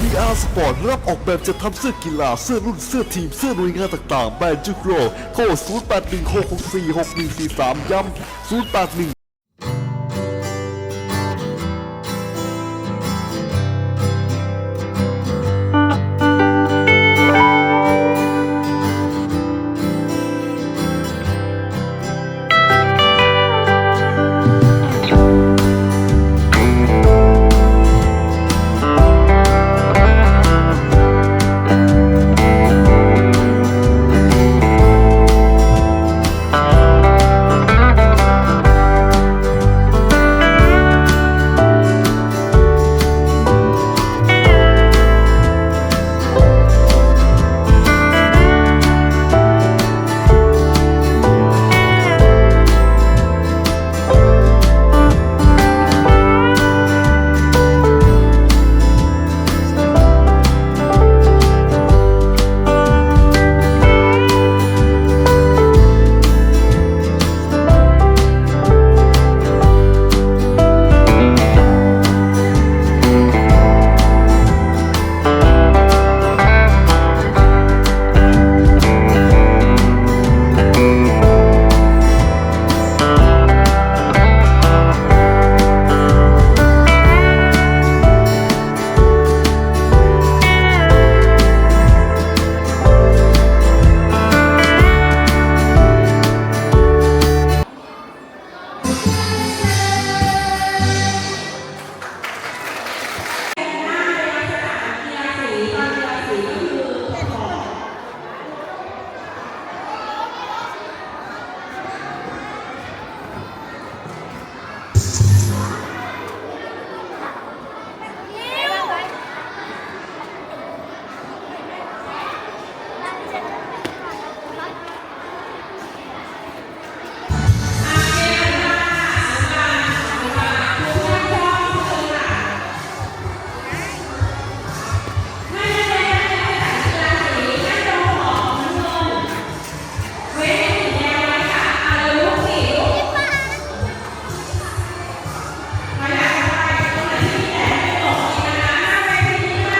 PR Sport รับออกแบบจะทำเสื้อกีฬา เสื้อรุ่น เสื้อทีม เสื้อหน่วยงานต่างๆ แบรนด์จุกโรโทร 0816646143 ย้ำ 081